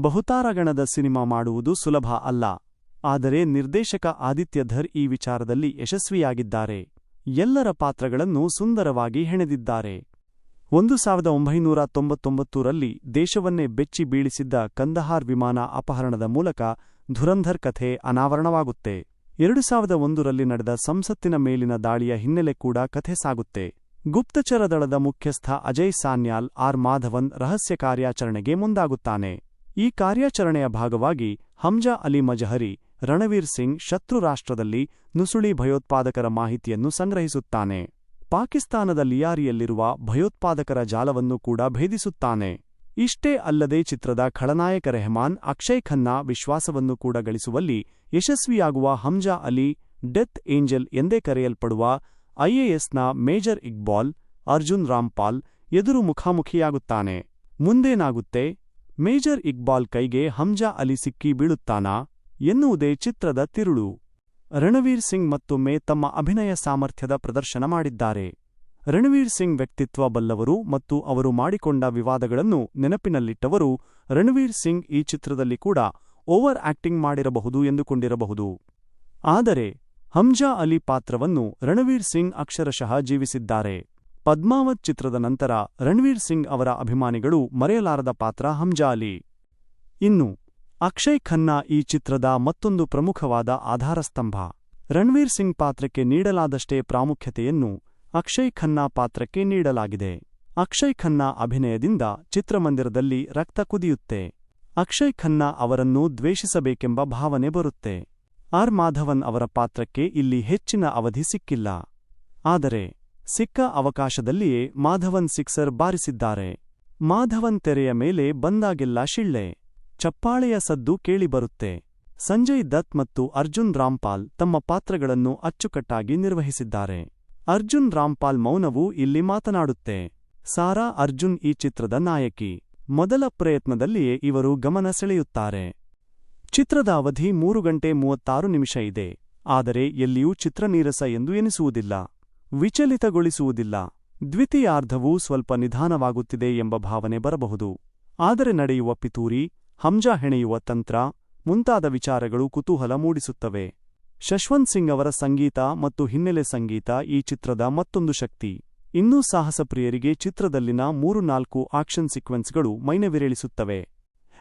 ಬಹುತಾರಗಣದ cinema ಮಾಡುವುದು ಸುಲಭ ಅಲ್ಲ. ಆದರೆ ನಿರ್ದೇಶಕ ಆದಿತ್ಯಧರ್ ಈ ವಿಚಾರದಲ್ಲಿ ಯಶಸ್ವಿಯಾಗಿದ್ದಾರೆ. ಎಲ್ಲರ ಪಾತ್ರಗಳನ್ನು ಸುಂದರವಾಗಿ ಹೆಣೆದಿದ್ದಾರೆ. ಒಂದು ಸಾವಿರದ ಒಂಬೈನೂರ ತೊಂಬತ್ತೊಂಬತ್ತರಲ್ಲಿ ದೇಶವನ್ನೇ ಬೆಚ್ಚಿ ಬೀಳಿಸಿದ್ದ ಕಂದಹಾರ್ ವಿಮಾನ ಅಪಹರಣದ ಮೂಲಕ ಧುರಂಧರ್ ಕಥೆ ಅನಾವರಣವಾಗುತ್ತೆ. ಎರಡು ಸಾವಿರದ ಒಂದರಲ್ಲಿ ನಡೆದ ಸಂಸತ್ತಿನ ಮೇಲಿನ ದಾಳಿಯ ಹಿನ್ನೆಲೆ ಕೂಡ ಕಥೆ ಸಾಗುತ್ತೆ. ಗುಪ್ತಚರ ದಳದ ಮುಖ್ಯಸ್ಥ ಅಜಯ್ ಸಾನ್ಯಾಲ್ ಆರ್ ಮಾಧವನ್ ರಹಸ್ಯ ಕಾರ್ಯಾಚರಣೆಗೆ ಮುಂದಾಗುತ್ತಾನೆ. ಈ ಕಾರ್ಯಾಚರಣೆಯ ಭಾಗವಾಗಿ ಹಮ್ಜಾ ಅಲಿ ಮಜಹರಿ, ರಣವೀರ್ ಸಿಂಗ್ ಶತ್ರು ರಾಷ್ಟ್ರದಲ್ಲಿ ನುಸುಳಿ ಭಯೋತ್ಪಾದಕರ ಮಾಹಿತಿಯನ್ನು ಸಂಗ್ರಹಿಸುತ್ತಾನೆ. ಪಾಕಿಸ್ತಾನದ ಲಿಯಾರಿಯಲ್ಲಿರುವ ಭಯೋತ್ಪಾದಕರ ಜಾಲವನ್ನು ಕೂಡ ಭೇದಿಸುತ್ತಾನೆ. ಇಷ್ಟೇ ಅಲ್ಲದೆ ಚಿತ್ರದ ಖಳನಾಯಕ ರೆಹಮಾನ್, ಅಕ್ಷಯ್ ಖನ್ನಾ ವಿಶ್ವಾಸವನ್ನು ಕೂಡ ಗಳಿಸುವಲ್ಲಿ ಯಶಸ್ವಿಯಾಗುವ ಹಮ್ಜಾ ಅಲಿ, ಡೆತ್ ಏಂಜಲ್ ಎಂದೇ ಕರೆಯಲ್ಪಡುವ ಐಎಎಸ್ನ ಮೇಜರ್ ಇಕ್ಬಾಲ್, ಅರ್ಜುನ್ ರಾಮ್ಪಾಲ್ ಎದುರು ಮುಖಾಮುಖಿಯಾಗುತ್ತಾನೆ. ಮುಂದೇನಾಗುತ್ತೆ? ಮೇಜರ್ ಇಕ್ಬಾಲ್ ಕೈಗೆ ಹಮ್ಜಾ ಅಲಿ ಸಿಕ್ಕಿ ಬೀಳುತ್ತಾನಾ ಎನ್ನುವುದೇ ಚಿತ್ರದ ತಿರುಳು. ರಣವೀರ್ ಸಿಂಗ್ ಮತ್ತೊಮ್ಮೆ ತಮ್ಮ ಅಭಿನಯ ಸಾಮರ್ಥ್ಯದ ಪ್ರದರ್ಶನ ಮಾಡಿದ್ದಾರೆ. ರಣವೀರ್ ಸಿಂಗ್ ವ್ಯಕ್ತಿತ್ವ ಬಲ್ಲವರು ಮತ್ತು ಅವರು ಮಾಡಿಕೊಂಡ ವಿವಾದಗಳನ್ನು ನೆನಪಿನಲ್ಲಿಟ್ಟವರು ರಣವೀರ್ ಸಿಂಗ್ ಈ ಚಿತ್ರದಲ್ಲಿ ಕೂಡ ಓವರ್ ಆಕ್ಟಿಂಗ್ ಮಾಡಿರಬಹುದು ಎಂದುಕೊಂಡಿರಬಹುದು. ಆದರೆ ಹಮ್ಜಾ ಅಲಿ ಪಾತ್ರವನ್ನು ರಣವೀರ್ ಸಿಂಗ್ ಅಕ್ಷರಶಃ ಜೀವಿಸಿದ್ದಾರೆ. ಪದ್ಮಾವತ್ ಚಿತ್ರದ ನಂತರ ರಣವೀರ್ ಸಿಂಗ್ ಅವರ ಅಭಿಮಾನಿಗಳು ಮರೆಯಲಾರದ ಪಾತ್ರ ಹಂಜಾಲಿ. ಇನ್ನು, ಅಕ್ಷಯ್ ಖನ್ನಾ ಈ ಚಿತ್ರದ ಮತ್ತೊಂದು ಪ್ರಮುಖವಾದ ಆಧಾರಸ್ತಂಭ. ರಣವೀರ್ ಸಿಂಗ್ ಪಾತ್ರಕ್ಕೆ ನೀಡಲಾದಷ್ಟೇ ಪ್ರಾಮುಖ್ಯತೆಯನ್ನು ಅಕ್ಷಯ್ ಖನ್ನಾ ಪಾತ್ರಕ್ಕೆ ನೀಡಲಾಗಿದೆ. ಅಕ್ಷಯ್ ಖನ್ನಾ ಅಭಿನಯದಿಂದ ಚಿತ್ರಮಂದಿರದಲ್ಲಿ ರಕ್ತ ಕುದಿಯುತ್ತೆ. ಅಕ್ಷಯ್ ಖನ್ನಾ ಅವರನ್ನು ದ್ವೇಷಿಸಬೇಕೆಂಬ ಭಾವನೆ ಬರುತ್ತೆ. ಆರ್ ಮಾಧವನ್ ಅವರ ಪಾತ್ರಕ್ಕೆ ಇಲ್ಲಿ ಹೆಚ್ಚಿನ ಅವಧಿ ಸಿಕ್ಕಿಲ್ಲ. ಆದರೆ ಸಿಕ್ಕ ಅವಕಾಶದಲ್ಲಿಯೇ ಮಾಧವನ್ ಸಿಕ್ಸರ್ ಬಾರಿಸಿದ್ದಾರೆ. ಮಾಧವನ್ ತೆರೆಯ ಮೇಲೆ ಬಂದಾಗೆಲ್ಲ ಶಿಳ್ಳೆ. ಚಪ್ಪಾಳೆಯ ಸದ್ದು ಕೇಳಿಬರುತ್ತೆ. ಸಂಜಯ್ ದತ್ ಮತ್ತು ಅರ್ಜುನ್ ರಾಮ್ಪಾಲ್ ತಮ್ಮ ಪಾತ್ರಗಳನ್ನು ಅಚ್ಚುಕಟ್ಟಾಗಿ ನಿರ್ವಹಿಸಿದ್ದಾರೆ. ಅರ್ಜುನ್ ರಾಮ್ಪಾಲ್ ಮೌನವು ಇಲ್ಲಿ ಮಾತನಾಡುತ್ತೆ. ಸಾರಾ ಅರ್ಜುನ್ ಈ ಚಿತ್ರದ ನಾಯಕಿ. ಮೊದಲ ಪ್ರಯತ್ನದಲ್ಲಿಯೇ ಇವರು ಗಮನ ಸೆಳೆಯುತ್ತಾರೆ. ಚಿತ್ರದ ಅವಧಿ ಮೂರು ಗಂಟೆ ಮೂವತ್ತಾರು ನಿಮಿಷ ಇದೆ. ಆದರೆ ಎಲ್ಲಿಯೂ ಚಿತ್ರನೀರಸ ಎಂದು ಎನಿಸುವುದಿಲ್ಲ. ವಿಚಲಿತಗೊಳಿಸುವುದಿಲ್ಲ. ದ್ವಿತೀಯಾರ್ಧವೂ ಸ್ವಲ್ಪ ನಿಧಾನವಾಗುತ್ತಿದೆ ಎಂಬ ಭಾವನೆ ಬರಬಹುದು. ಆದರೆ ನಡೆಯುವ ಪಿತೂರಿ, ಹಂಜಾ ಹೆಣೆಯುವ ತಂತ್ರ, ಮುಂತಾದ ವಿಚಾರಗಳು ಕುತೂಹಲ ಮೂಡಿಸುತ್ತವೆ. ಶಶ್ವಂತ್ ಸಿಂಗ್ ಅವರ ಸಂಗೀತ ಮತ್ತು ಹಿನ್ನೆಲೆ ಸಂಗೀತ ಈ ಚಿತ್ರದ ಮತ್ತೊಂದು ಶಕ್ತಿ. ಇನ್ನೂ ಸಾಹಸಪ್ರಿಯರಿಗೆ ಚಿತ್ರದಲ್ಲಿನ ಮೂರು ನಾಲ್ಕು ಆಕ್ಷನ್ ಸೀಕ್ವೆನ್ಸ್ಗಳು ಮೈನವಿರೇಳಿಸುತ್ತವೆ.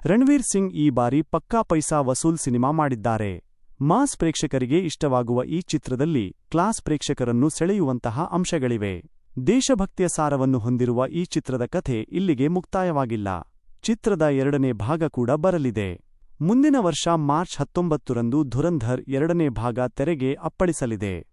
ರಣವೀರ್ ಸಿಂಗ್ ಈ ಬಾರಿ ಪಕ್ಕಾ ಪೈಸಾ ವಸೂಲ್ ಸಿನಿಮಾ ಮಾಡಿದ್ದಾರೆ. ಮಾಸ್ ಪ್ರೇಕ್ಷಕರಿಗೆ ಇಷ್ಟವಾಗುವ ಈ ಚಿತ್ರದಲ್ಲಿ ಕ್ಲಾಸ್ ಪ್ರೇಕ್ಷಕರನ್ನು ಸೆಳೆಯುವಂತಹ ಅಂಶಗಳಿವೆ. ದೇಶಭಕ್ತಿಯ ಸಾರವನ್ನು ಹೊಂದಿರುವ ಈ ಚಿತ್ರದ ಕಥೆ ಇಲ್ಲಿಗೆ ಮುಕ್ತಾಯವಾಗಿಲ್ಲ. ಚಿತ್ರದ ಎರಡನೇ ಭಾಗ ಕೂಡ ಬರಲಿದೆ. ಮುಂದಿನ ವರ್ಷ ಮಾರ್ಚ್ ಹತ್ತೊಂಬತ್ತರಂದು ಧುರಂಧರ್ ಎರಡನೇ ಭಾಗ ತೆರೆಗೆ ಅಪ್ಪಳಿಸಲಿದೆ.